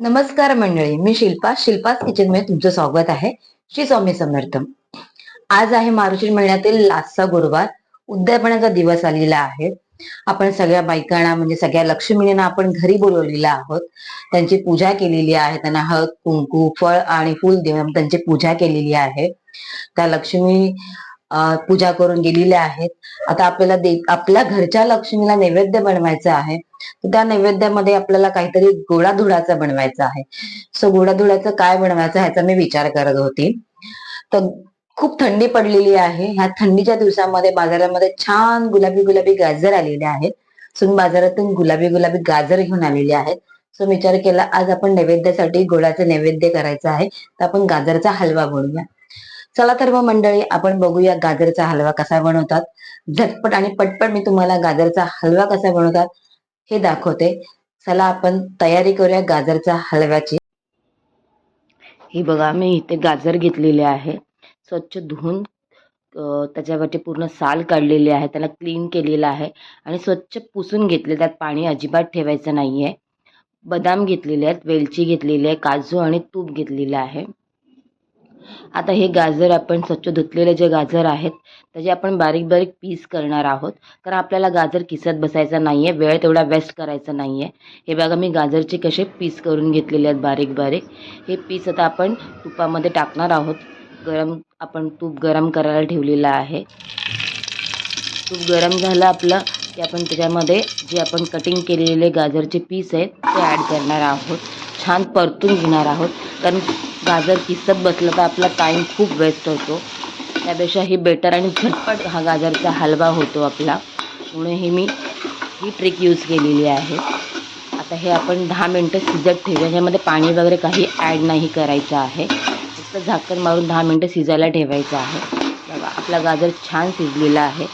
नमस्कार मंडळी मी शिल्पा. शिल्पास किचनमध्ये तुमचं स्वागत आहे. श्री स्वामी समर्थ. आज आहे मार्गशीर महिन्यातील लास्टचा गुरुवार. उद्यापनाचा दिवस आलेला आहे. आपण सगळ्या बायकांना म्हणजे सगळ्या लक्ष्मींना आपण घरी बोलवलेला आहोत. त्यांची पूजा केलेली आहे. त्यांना हळद कुंकू फळ आणि फूल देऊन त्यांची पूजा केलेली आहे. त्या लक्ष्मी पूजा करून गेलेल्या आहेत. आता आपल्याला दे आपल्या घरच्या लक्ष्मीला नैवेद्य बनवायचं आहे. तर त्या नैवेद्यामध्ये आपल्याला काहीतरी गोडाधुडाचं बनवायचं आहे. सो गोडाधुडाचं काय बनवायचं ह्याचा मी विचार करत होती. तर खूप थंडी पडलेली आहे. ह्या थंडीच्या दिवसामध्ये बाजारामध्ये छान गुलाबी गुलाबी गाजर आलेले आहेत. सो मी बाजारातून गुलाबी गुलाबी गाजर घेऊन आलेले आहेत. सो विचार केला आज आपण नैवेद्यासाठी गोडाचं नैवेद्य करायचं आहे. तर आपण गाजरचा हलवा बनवूया. चला तर मग मंडळी आपण बघूया गाजरचा हलवा कसा बनवतात. झटपट आणि पटपट मी तुम्हाला गाजरचा हलवा कसा बनवतात हे दाखवते. चला आपण तयारी करूया गाजरच्या हलव्याची. ही बघा मी इथे गाजर घेतलेले आहे. स्वच्छ धुवून त्याच्यावरती पूर्ण साल काढलेली आहे त्याला क्लीन केलेलं आहे. आणि स्वच्छ पुसून घेतले त्यात पाणी अजिबात ठेवायचं नाही आहे बदाम घेतलेले आहेत वेलची घेतलेली आहे काजू आणि तूप घेतलेलं आहे. आता हे गाजर आपण स्वच्छ धुतलेले जे गाजर आहेत त्याचे आपण बारीक बारीक पीस करणार आहोत. कारण आपल्याला गाजर किसत बसायचा नाही आहे वेळ तेवढा वेस्ट करायचा नाही आहे हे बघा मी गाजरचे कसे पीस करून घेतलेले आहेत बारीक बारीक. हे पीस आता आपण तुपामध्ये टाकणार आहोत. गरम आपण तूप गरम करायला ठेवलेलं आहे. तूप गरम झालं आपलं की आपण त्याच्यामध्ये जे आपण कटिंग केलेले गाजरचे पीस आहेत ते ॲड करणार आहोत. छान परतून घेणार आहोत. कारण गाजर किसत बसलं तर आपला टाईम खूप वेस्ट होतो. त्यापेक्षा हे बेटर आणि झटपट हा गाजरचा हलवा होतो आपला. म्हणून हे मी ही ट्रिक यूज केलेली आहे. आता हे आपण दहा मिनटं शिजत ठेवूया. ह्यामध्ये पाणी वगैरे काही ॲड नाही करायचं आहे. फक्त झाकण मारून दहा मिनटं शिजायला ठेवायचं आहे. बघा आपला गाजर छान शिजलेला आहे.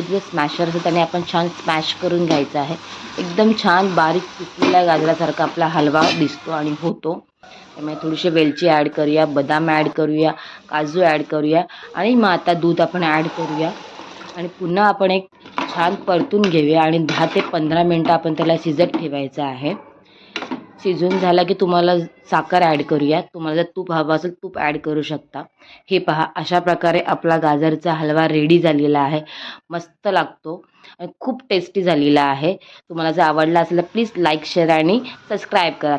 जे स्मॅशर असतं त्याने आपण छान स्मॅश करून घ्यायचं आहे. एकदम छान बारीक पिसलेल्या गाजरासारखा आपला हलवा दिसतो आणि होतो. त्यामुळे थोडीशी वेलची ॲड करूया बदाम ॲड करूया काजू ॲड करूया आणि मग आता दूध आपण ॲड करूया. आणि पुन्हा आपण एक छान परतून घेऊया आणि दहा ते पंधरा मिनटं आपण त्याला शिजत ठेवायचं आहे. शिजून झाला की तुम्हाला साखर ॲड करूया तुम्हाला जर तूप हवं असेल तूप ॲड करू शकता. हे पहा अशा प्रकारे आपला गाजरचा हलवा रेडी झालेला आहे. मस्त लागतो. आणि खूप टेस्टी झालेला आहे. तुम्हाला जर आवडला असेल तर प्लीज लाईक शेअर आणि सबस्क्राईब करा.